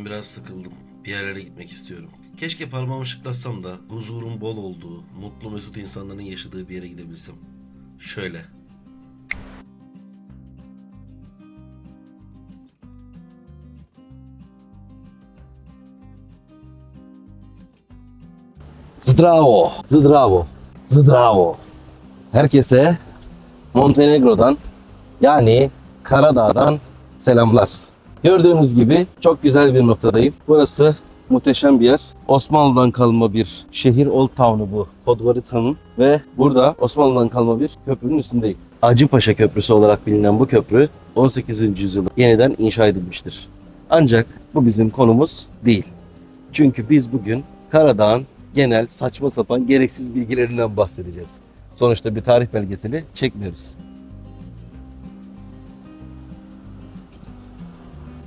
Ben biraz sıkıldım. Bir yerlere gitmek istiyorum. Keşke parmağımı şıklatsam da huzurun bol olduğu, mutlu mesut insanların yaşadığı bir yere gidebilsem. Şöyle. Zdravo, zdravo, zdravo. Herkese Montenegro'dan yani Karadağ'dan selamlar. Gördüğünüz gibi çok güzel bir noktadayım. Burası muhteşem bir yer. Osmanlı'dan kalma bir şehir Old Town'u bu Podgorica'nın ve burada Osmanlı'dan kalma bir köprünün üstündeyim. Acıpaşa Köprüsü olarak bilinen bu köprü 18. yüzyılda yeniden inşa edilmiştir. Ancak bu bizim konumuz değil. Çünkü biz bugün Karadağ'ın genel saçma sapan gereksiz bilgilerinden bahsedeceğiz. Sonuçta bir tarih belgeseli çekmiyoruz.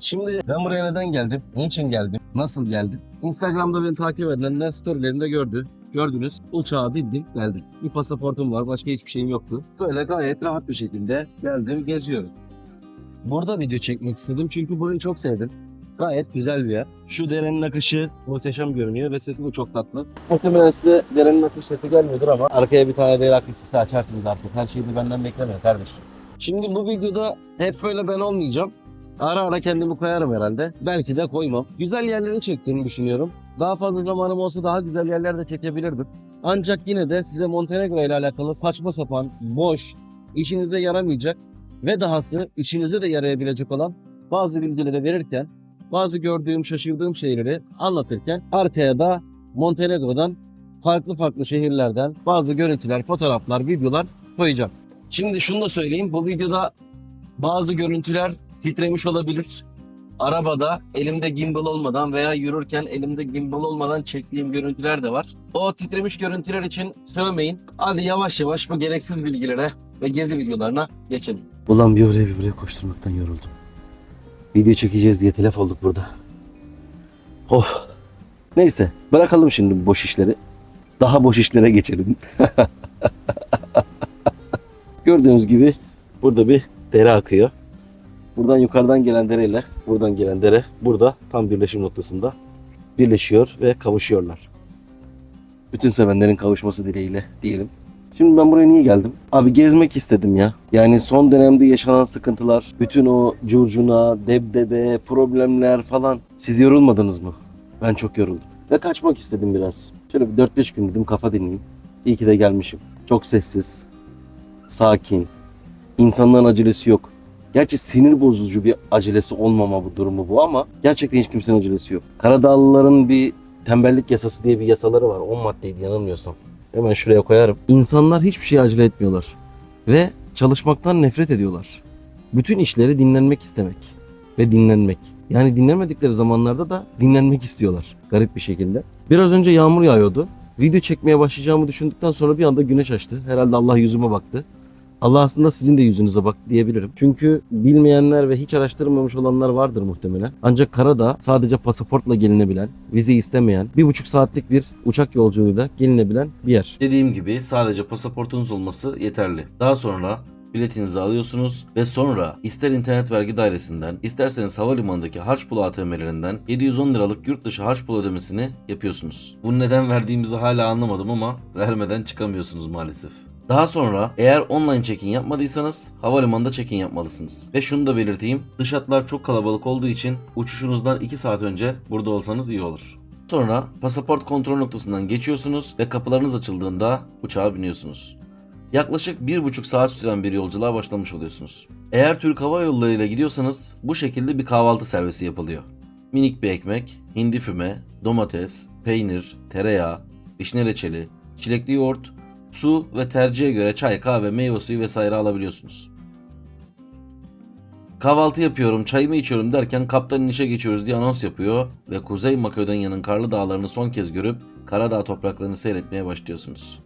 Şimdi ben buraya neden geldim? Niçin geldim? Nasıl geldim? Instagram'da beni takip edenler storylerimde gördü. Gördünüz. Uçağa bindim geldim. Bir pasaportum var. Başka hiçbir şeyim yoktu. Böyle gayet rahat bir şekilde geldim geziyorum. Burada video çekmek istedim çünkü burayı çok sevdim. Gayet güzel bir yer. Şu derenin akışı muhteşem görünüyor ve sesi de çok tatlı. Muhtemelen size derenin akış sesi gelmiyordur ama arkaya bir tane dere akış sesi açarsınız artık. Her şeyi de benden beklemeyin kardeşim. Şimdi bu videoda hep böyle ben olmayacağım. Ara ara kendimi koyarım herhalde. Belki de koymam. Güzel yerleri çektiğimi düşünüyorum. Daha fazla zamanım olsa daha güzel yerler de çekebilirdim. Ancak yine de size Montenegro ile alakalı saçma sapan, boş, işinize yaramayacak ve dahası işinize de yarayabilecek olan bazı bilgileri verirken bazı gördüğüm, şaşırdığım şeyleri anlatırken arkaya da Montenegro'dan farklı farklı şehirlerden bazı görüntüler, fotoğraflar, videolar koyacağım. Şimdi şunu da söyleyeyim. Bu videoda bazı görüntüler titremiş olabilir. Arabada elimde gimbal olmadan veya yürürken elimde gimbal olmadan çektiğim görüntüler de var. O titremiş görüntüler için sövmeyin. Hadi yavaş yavaş bu gereksiz bilgilere ve gezi videolarına geçelim. Ulan bir oraya bir buraya koşturmaktan yoruldum. Video çekeceğiz diye telef olduk burada. Of. Neyse bırakalım şimdi boş işleri. Daha boş işlere geçelim. Gördüğünüz gibi burada bir dere akıyor. Buradan yukarıdan gelen dereyle buradan gelen dere burada tam birleşim noktasında birleşiyor ve kavuşuyorlar. Bütün sevenlerin kavuşması dileğiyle diyelim. Şimdi ben buraya niye geldim? Abi gezmek istedim ya. Yani son dönemde yaşanan sıkıntılar, bütün o curcuna, debdebe, problemler falan. Siz yorulmadınız mı? Ben çok yoruldum. Ve kaçmak istedim biraz. Şöyle bir 4-5 gün dedim kafa dinleyeyim. İyi ki de gelmişim. Çok sessiz, sakin. İnsanların acelesi yok. Gerçi sinir bozucu bir acelesi olmama bu durumu bu ama gerçekten hiç kimsenin acelesi yok. Karadağlıların bir tembellik yasası diye bir yasaları var. 10 maddeydi yanılmıyorsam. Hemen şuraya koyarım. İnsanlar hiçbir şey acele etmiyorlar. Ve çalışmaktan nefret ediyorlar. Bütün işleri dinlenmek istemek ve dinlenmek. Yani dinlenmedikleri zamanlarda da dinlenmek istiyorlar. Garip bir şekilde. Biraz önce yağmur yağıyordu. Video çekmeye başlayacağımı düşündükten sonra bir anda güneş açtı. Herhalde Allah yüzüme baktı. Allah aslında sizin de yüzünüze bak diyebilirim. Çünkü bilmeyenler ve hiç araştırmamış olanlar vardır muhtemelen. Ancak Karadağ sadece pasaportla gelinebilen, vize istemeyen, bir buçuk saatlik bir uçak yolculuğuyla gelinebilen bir yer. Dediğim gibi sadece pasaportunuz olması yeterli. Daha sonra biletinizi alıyorsunuz ve sonra ister internet vergi dairesinden isterseniz havalimanındaki harç pulu ATM'lerinden 710 liralık yurt dışı harç pulu ödemesini yapıyorsunuz. Bunu neden verdiğimizi hala anlamadım ama vermeden çıkamıyorsunuz maalesef. Daha sonra eğer online check-in yapmadıysanız havalimanında check-in yapmalısınız. Ve şunu da belirteyim. Dış hatlar çok kalabalık olduğu için uçuşunuzdan 2 saat önce burada olsanız iyi olur. Sonra pasaport kontrol noktasından geçiyorsunuz ve kapılarınız açıldığında uçağa biniyorsunuz. Yaklaşık 1,5 saat süren bir yolculuğa başlamış oluyorsunuz. Eğer Türk Hava Yolları ile gidiyorsanız bu şekilde bir kahvaltı servisi yapılıyor. Minik bir ekmek, hindi füme, domates, peynir, tereyağı, vişne reçeli, çilekli yoğurt, su ve tercihe göre çay, kahve, meyve suyu vesaire alabiliyorsunuz. Kahvaltı yapıyorum, çayımı içiyorum derken kaptanın işe geçiyoruz diye anons yapıyor ve Kuzey Makedonya'nın karlı dağlarını son kez görüp Karadağ topraklarını seyretmeye başlıyorsunuz.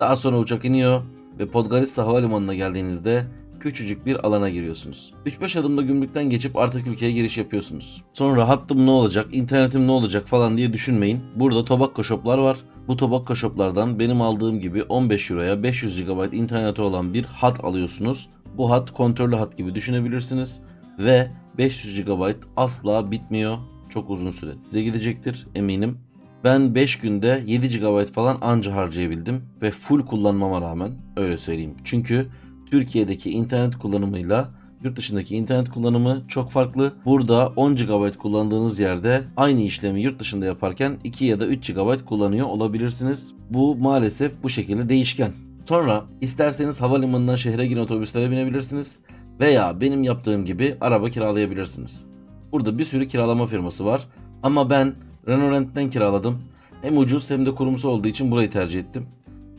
Daha sonra uçak iniyor ve Podgorica Havalimanı'na geldiğinizde küçücük bir alana giriyorsunuz. 3-5 adımda gümrükten geçip artık ülkeye giriş yapıyorsunuz. Sonra hattım ne olacak, internetim ne olacak falan diye düşünmeyin. Burada tobacco shoplar var. Bu tobacco shoplardan benim aldığım gibi 15 euroya 500 GB interneti olan bir hat alıyorsunuz. Bu hat kontrollü hat gibi düşünebilirsiniz ve 500 GB asla bitmiyor. çok uzun süre size gidecektir eminim. Ben 5 günde 7 GB falan anca harcayabildim ve full kullanmama rağmen öyle söyleyeyim. Çünkü Türkiye'deki internet kullanımıyla yurt dışındaki internet kullanımı çok farklı. Burada 10 GB kullandığınız yerde aynı işlemi yurt dışında yaparken 2 ya da 3 GB kullanıyor olabilirsiniz. Bu maalesef bu şekilde değişken. Sonra isterseniz havalimanından şehre giren otobüslere binebilirsiniz veya benim yaptığım gibi araba kiralayabilirsiniz. Burada bir sürü kiralama firması var ama ben Renault Rent'ten kiraladım. Hem ucuz hem de kurumsal olduğu için burayı tercih ettim.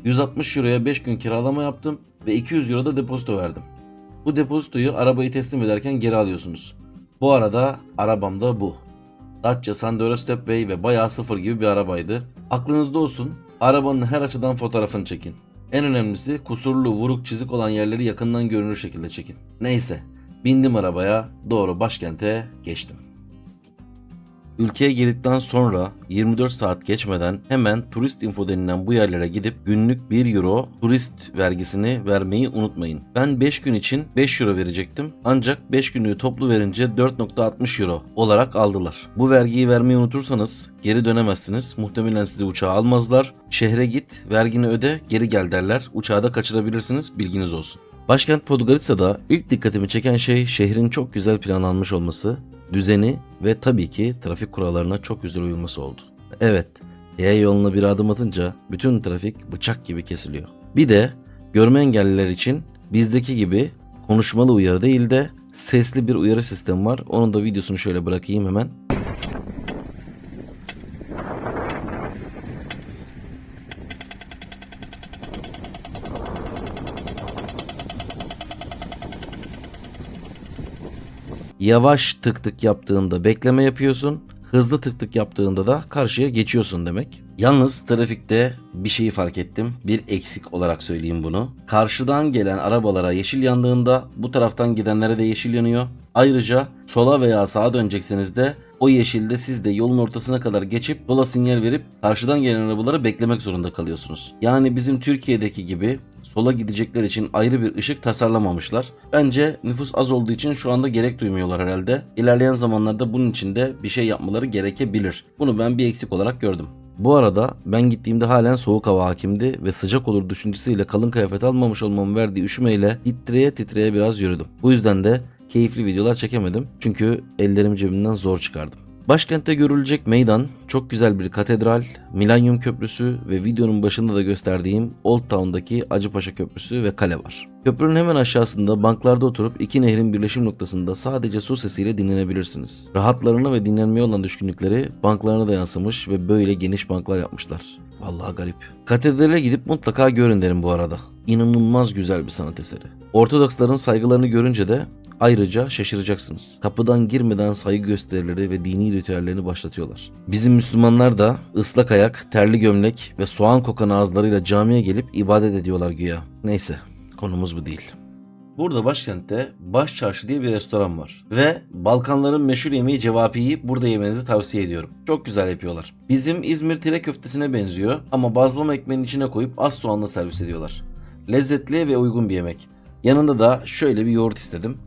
160 euroya 5 gün kiralama yaptım ve 200 euro da depozito verdim. Bu depozitoyu arabayı teslim ederken geri alıyorsunuz. Bu arada arabam da bu. Dacia Sandero Stepway ve bayağı sıfır gibi bir arabaydı. Aklınızda olsun arabanın her açıdan fotoğrafını çekin. En önemlisi kusurlu, vuruk, çizik olan yerleri yakından görünür şekilde çekin. Neyse, bindim arabaya, doğru başkente geçtim. Ülkeye girdikten sonra 24 saat geçmeden hemen turist info denilen bu yerlere gidip günlük 1 euro turist vergisini vermeyi unutmayın. Ben 5 gün için 5 euro verecektim ancak 5 günlüğü toplu verince 4.60 euro olarak aldılar. Bu vergiyi vermeyi unutursanız geri dönemezsiniz. Muhtemelen sizi uçağa almazlar. Şehre git, vergini öde, geri gel derler. Uçağı da kaçırabilirsiniz bilginiz olsun. Başkent Podgorica'da ilk dikkatimi çeken şey şehrin çok güzel planlanmış olması, düzeni ve tabii ki trafik kurallarına çok güzel uyulması oldu. Evet, E yoluna bir adım atınca bütün trafik bıçak gibi kesiliyor. Bir de görme engelliler için bizdeki gibi konuşmalı uyarı değil de sesli bir uyarı sistemi var. Onun da videosunu şöyle bırakayım hemen. Yavaş tık tık yaptığında bekleme yapıyorsun. Hızlı tık tık yaptığında da karşıya geçiyorsun demek. Yalnız trafikte bir şeyi fark ettim. Bir eksik olarak söyleyeyim bunu. Karşıdan gelen arabalara yeşil yandığında bu taraftan gidenlere de yeşil yanıyor. Ayrıca sola veya sağa dönecekseniz de o yeşilde siz de yolun ortasına kadar geçip sola sinyal verip karşıdan gelen arabaları beklemek zorunda kalıyorsunuz. Yani bizim Türkiye'deki gibi sola gidecekler için ayrı bir ışık tasarlamamışlar. Bence nüfus az olduğu için şu anda gerek duymuyorlar herhalde. İlerleyen zamanlarda bunun için de bir şey yapmaları gerekebilir. Bunu ben bir eksik olarak gördüm. Bu arada ben gittiğimde halen soğuk hava hakimdi ve sıcak olur düşüncesiyle kalın kıyafet almamış olmamın verdiği üşümeyle titreye titreye biraz yürüdüm. Bu yüzden de keyifli videolar çekemedim çünkü ellerimi cebimden zor çıkardım. Başkentte görülecek meydan, çok güzel bir katedral, Milenyum Köprüsü ve videonun başında da gösterdiğim Old Town'daki Acıpaşa Köprüsü ve kale var. Köprünün hemen aşağısında banklarda oturup iki nehrin birleşim noktasında sadece su sesiyle dinlenebilirsiniz. Rahatlarına ve dinlenmeye olan düşkünlükleri banklarına da yansımış ve böyle geniş banklar yapmışlar. Vallahi garip. Katedrale gidip mutlaka görün derim bu arada. İnanılmaz güzel bir sanat eseri. Ortodoksların saygılarını görünce de Ayrıca şaşıracaksınız. Kapıdan girmeden saygı gösterileri ve dini ritüellerini başlatıyorlar. Bizim Müslümanlar da ıslak ayak, terli gömlek ve soğan kokan ağızlarıyla camiye gelip ibadet ediyorlar güya. Neyse, konumuz bu değil. Burada başkentte Baş Çarşı diye bir restoran var. Ve Balkanların meşhur yemeği cevapiyi burada yemenizi tavsiye ediyorum. Çok güzel yapıyorlar. Bizim İzmir tire köftesine benziyor ama bazlama ekmeğinin içine koyup az soğanla servis ediyorlar. Lezzetli ve uygun bir yemek. Yanında da şöyle bir yoğurt istedim.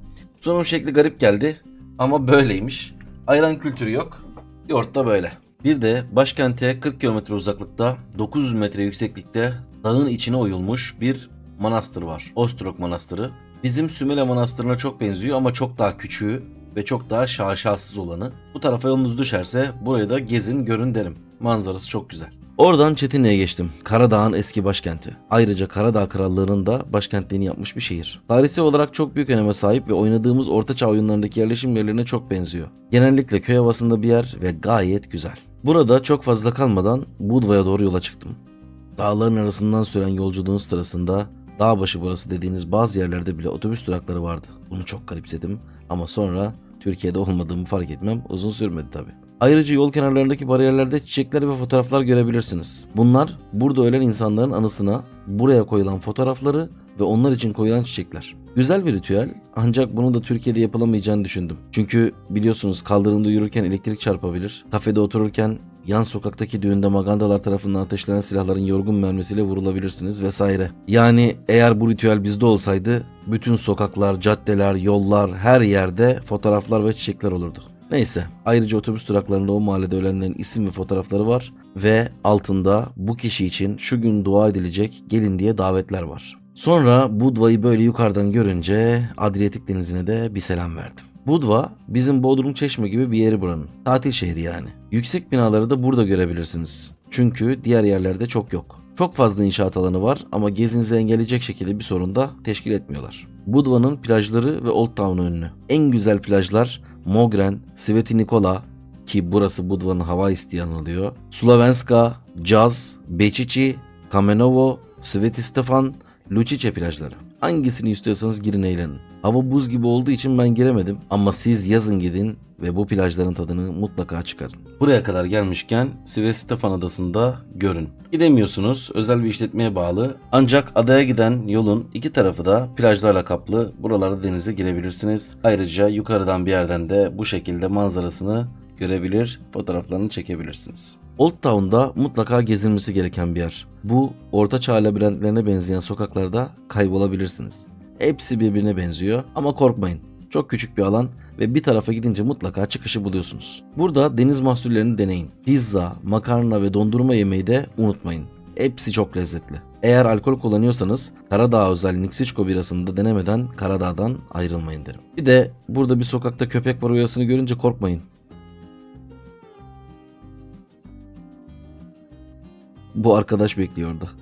Sunum şekli garip geldi ama böyleymiş. Ayran kültürü yok. Yoğurt da böyle. Bir de başkente 40 km uzaklıkta 900 metre yükseklikte dağın içine oyulmuş bir manastır var. Ostrog Manastırı. Bizim Sümele Manastırı'na çok benziyor ama çok daha küçüğü ve çok daha şaşasız olanı. Bu tarafa yolunuz düşerse burayı da gezin görün derim. Manzarası çok güzel. Oradan Çetinli'ye geçtim. Karadağ'ın eski başkenti. Ayrıca Karadağ Krallığı'nın da başkentliğini yapmış bir şehir. Tarihsel olarak çok büyük öneme sahip ve oynadığımız ortaçağ oyunlarındaki yerleşim yerlerine çok benziyor. Genellikle köy havasında bir yer ve gayet güzel. Burada çok fazla kalmadan Budva'ya doğru yola çıktım. Dağların arasından süren yolculuğun sırasında dağ başı burası dediğiniz bazı yerlerde bile otobüs durakları vardı. Bunu çok garipsedim ama sonra Türkiye'de olmadığımı fark etmem uzun sürmedi tabi. Ayrıca yol kenarlarındaki bariyerlerde çiçekler ve fotoğraflar görebilirsiniz. Bunlar burada ölen insanların anısına buraya koyulan fotoğrafları ve onlar için koyulan çiçekler. Güzel bir ritüel ancak bunu da Türkiye'de yapılamayacağını düşündüm. Çünkü biliyorsunuz kaldırımda yürürken elektrik çarpabilir. Kafede otururken yan sokaktaki düğünde magandalar tarafından ateşlenen silahların yorgun mermisiyle vurulabilirsiniz vesaire. Yani eğer bu ritüel bizde olsaydı bütün sokaklar, caddeler, yollar her yerde fotoğraflar ve çiçekler olurdu. Neyse ayrıca otobüs duraklarında o mahallede ölenlerin isim ve fotoğrafları var ve altında bu kişi için şu gün dua edilecek gelin diye davetler var. Sonra Budva'yı böyle yukarıdan görünce Adriyatik Denizi'ne de bir selam verdim. Budva bizim Bodrum Çeşme gibi bir yeri buranın. Tatil şehri yani. Yüksek binaları da burada görebilirsiniz. Çünkü diğer yerlerde çok yok. Çok fazla inşaat alanı var ama gezinizi engelleyecek şekilde bir sorun da teşkil etmiyorlar. Budva'nın plajları ve Old Town'u ünlü. En güzel plajlar Mogren, Sveti Nikola ki burası Budva'nın hava isteği anılıyor. Slavenska, Jazz, Bečići, Kamenovo, Sveti Stefan, Lučiće plajları. Hangisini istiyorsanız girin eğlenin. Hava buz gibi olduğu için ben giremedim ama siz yazın gidin ve bu plajların tadını mutlaka çıkarın. Buraya kadar gelmişken Sive Stefan Adası'nda görün. Gidemiyorsunuz, özel bir işletmeye bağlı. Ancak adaya giden yolun iki tarafı da plajlarla kaplı. Buralarda denize girebilirsiniz. Ayrıca yukarıdan bir yerden de bu şekilde manzarasını görebilir, fotoğraflarını çekebilirsiniz. Old Town'da mutlaka gezilmesi gereken bir yer. Bu orta çağ labirentlerine benzeyen sokaklarda kaybolabilirsiniz. Hepsi birbirine benziyor ama korkmayın. Çok küçük bir alan ve bir tarafa gidince mutlaka çıkışı buluyorsunuz. Burada deniz mahsullerini deneyin. Pizza, makarna ve dondurma yemeği de unutmayın. Hepsi çok lezzetli. Eğer alkol kullanıyorsanız Karadağ özel Niksiçko birasını da denemeden Karadağ'dan ayrılmayın derim. Bir de burada bir sokakta köpek var uyarısını görünce korkmayın. Bu arkadaş bekliyor orada.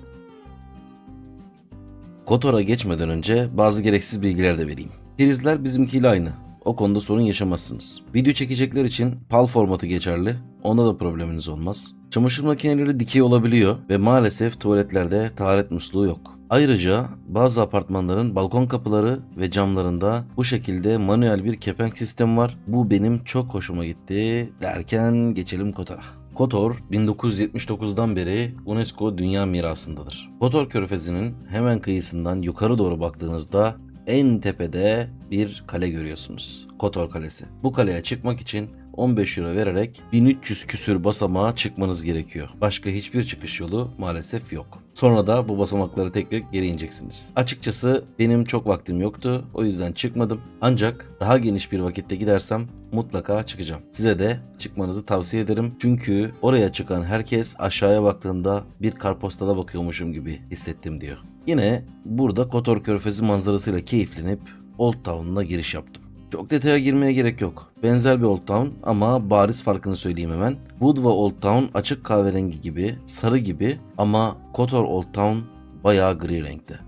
Kotor'a geçmeden önce bazı gereksiz bilgiler de vereyim. Prizler bizimkiyle aynı. O konuda sorun yaşamazsınız. Video çekecekler için PAL formatı geçerli. Onda da probleminiz olmaz. Çamaşır makineleri dikey olabiliyor ve maalesef tuvaletlerde taharet musluğu yok. Ayrıca bazı apartmanların balkon kapıları ve camlarında bu şekilde manuel bir kepenk sistemi var. Bu benim çok hoşuma gitti derken geçelim Kotor'a. Kotor 1979'dan beri UNESCO Dünya Mirası'ndadır. Kotor Körfezi'nin hemen kıyısından yukarı doğru baktığınızda en tepede bir kale görüyorsunuz. Kotor Kalesi. Bu kaleye çıkmak için 15 euro vererek 1300 küsür basamağa çıkmanız gerekiyor. Başka hiçbir çıkış yolu maalesef yok. Sonra da bu basamakları tekrar geri ineceksiniz. Açıkçası benim çok vaktim yoktu. O yüzden çıkmadım. Ancak daha geniş bir vakitte gidersem mutlaka çıkacağım. Size de çıkmanızı tavsiye ederim. Çünkü oraya çıkan herkes aşağıya baktığında bir karpostada bakıyormuşum gibi hissettim diyor. Yine burada Kotor Körfezi manzarasıyla keyiflenip Old Town'una giriş yaptım. Çok detaya girmeye gerek yok. Benzer bir Old Town ama bariz farkını söyleyeyim hemen. Budva Old Town açık kahverengi gibi, sarı gibi ama Kotor Old Town bayağı gri renkte.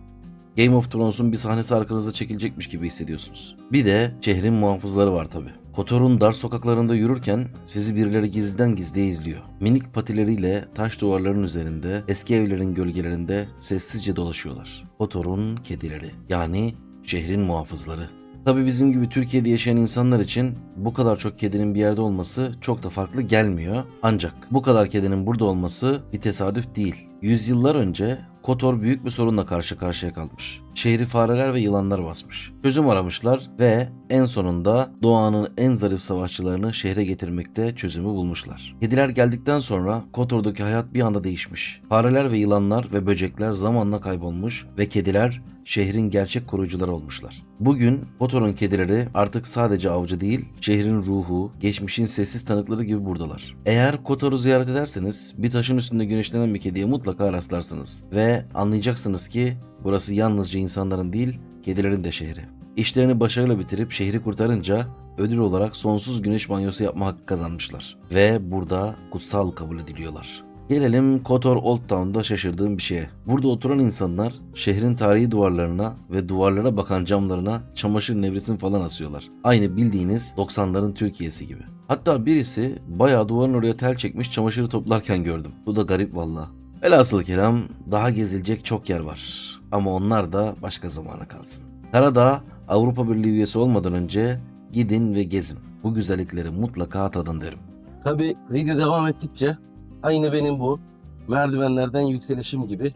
Game of Thrones'un bir sahnesi arkanızda çekilecekmiş gibi hissediyorsunuz. Bir de şehrin muhafızları var tabi. Kotor'un dar sokaklarında yürürken sizi birileri gizliden gizliye izliyor. Minik patileriyle taş duvarların üzerinde, eski evlerin gölgelerinde sessizce dolaşıyorlar. Kotor'un kedileri yani şehrin muhafızları. Tabii bizim gibi Türkiye'de yaşayan insanlar için bu kadar çok kedinin bir yerde olması çok da farklı gelmiyor. Ancak bu kadar kedinin burada olması bir tesadüf değil. Yüzyıllar önce Kotor büyük bir sorunla karşı karşıya kalmış. Şehri fareler ve yılanlar basmış. Çözüm aramışlar ve en sonunda doğanın en zarif savaşçılarını şehre getirmekte çözümü bulmuşlar. Kediler geldikten sonra Kotor'daki hayat bir anda değişmiş. Fareler ve yılanlar ve böcekler zamanla kaybolmuş ve kediler şehrin gerçek koruyucuları olmuşlar. Bugün Kotor'un kedileri artık sadece avcı değil, şehrin ruhu, geçmişin sessiz tanıkları gibi buradalar. Eğer Kotor'u ziyaret ederseniz bir taşın üstünde güneşlenen bir kediye mutlaka rastlarsınız ve anlayacaksınız ki burası yalnızca insanların değil, kedilerin de şehri. İşlerini başarıyla bitirip şehri kurtarınca ödül olarak sonsuz güneş banyosu yapma hakkı kazanmışlar. Ve burada kutsal kabul ediliyorlar. Gelelim Kotor Old Town'da şaşırdığım bir şeye. Burada oturan insanlar şehrin tarihi duvarlarına ve duvarlara bakan camlarına çamaşır nevresim falan asıyorlar. Aynı bildiğiniz 90'ların Türkiye'si gibi. Hatta birisi bayağı duvarın oraya tel çekmiş çamaşırı toplarken gördüm. Bu da garip valla. Velhasıl kelam daha gezilecek çok yer var. Ama onlar da başka zamana kalsın. Karadağ Avrupa Birliği üyesi olmadan önce gidin ve gezin. Bu güzellikleri mutlaka tadın derim. Tabi video devam ettikçe aynı benim bu merdivenlerden yükselişim gibi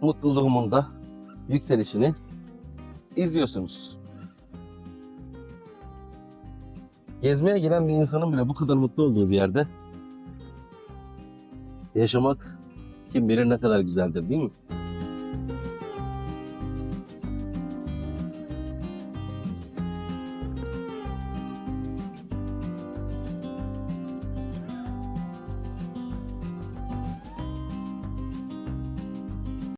mutluluğumun da yükselişini izliyorsunuz. Gezmeye gelen bir insanın bile bu kadar mutlu olduğu bir yerde yaşamak kim bilir ne kadar güzeldir değil mi?